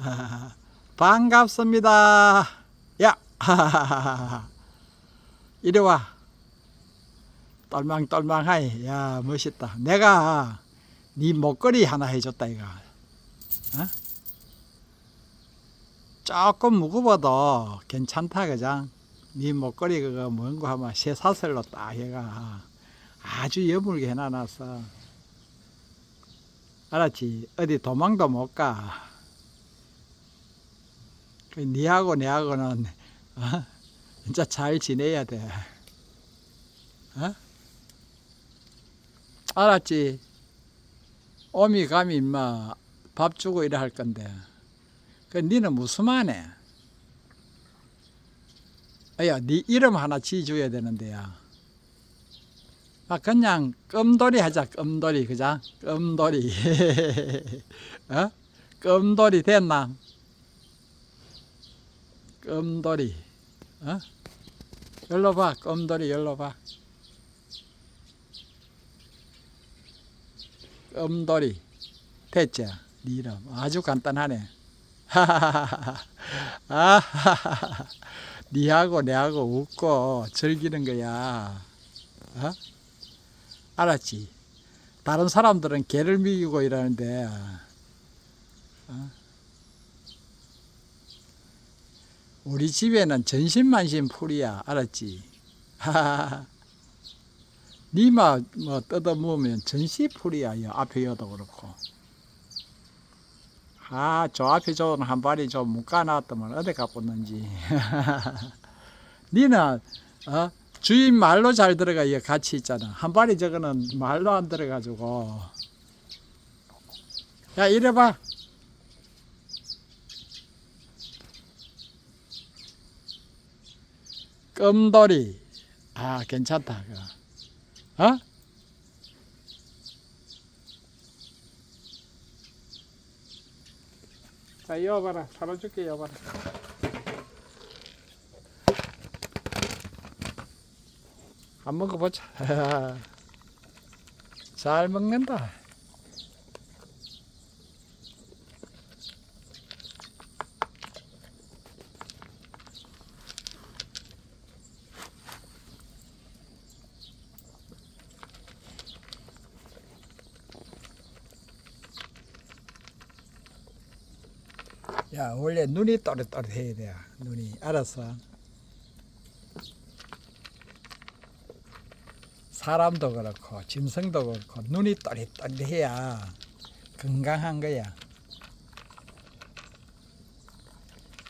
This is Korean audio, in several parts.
반갑습니다. 야, 이리 와. 똘망똘망하이. 야, 멋있다. 내가 네 목걸이 하나 해줬다 이거. 어? 조금 무거워도 괜찮다 그장. 네 목걸이 그거 뭔고 하면 쇠사슬로 딱 해가 아주 여물게 해놔놨어. 알았지? 어디 도망도 못 가. 그 니하고 내하고는 어? 진짜 잘 지내야 돼. 어? 알았지? 오미 감이 임마 밥 주고 이래 할 건데. 그 니는 무슨 말해? 야, 네 이름 하나 지어줘야 되는데야. 아, 그냥 껌돌이 하자, 껌돌이, 그자? 껌돌이. 어? 껌돌이 됐나? 껌돌이. 어? 열로 봐, 껌돌이 열로 봐. 껌돌이. 됐지? 네 이름. 아주 간단하네. 니하고 내하고 웃고 즐기는 거야. 어? 알았지? 다른 사람들은 개를 먹이고 이러는데, 어? 우리 집에는 전신만신 풀이야. 알았지? 니마 뭐 뜯어 먹으면 전시풀이야. 여 앞에 여도 그렇고. 아, 저 앞에 저는 한 발이 좀 묶어놨더만 어디 가봤는지. 니는, 어? 주인 말로 잘 들어가, 이 같이 있잖아. 한 발이 저거는 말로 안 들어가지고. 야, 이래봐. 껌돌이. 아, 괜찮다, 그거. 어? 자, 이어봐라. 잡아줄게, 이어봐라. 안 먹어보자. 잘 먹는다. 야, 원래 눈이 또렷또렷해야 돼. 눈이. 알았어. 사람도 그렇고 짐승도 그렇고 눈이 또릿또릿해야 건강한 거야.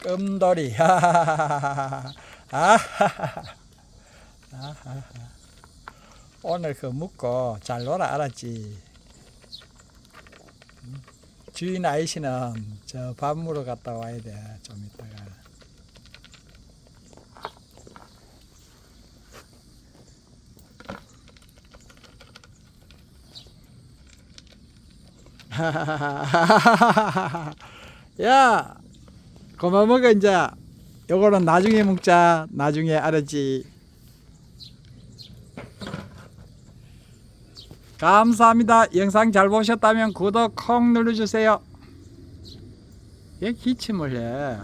껌돌이 하하하하하. 아하하하. 아하하. 오늘 그 묵고 잘 놀아 알았지? 음. 주인 아이씨는 저 밥 물어 갔다 와야 돼 좀 이따가. 야, 그만 먹어 이제. 요거는 나중에 먹자. 나중에 알았지. 감사합니다. 영상 잘 보셨다면 구독 콩 눌러주세요. 왜 기침을 해?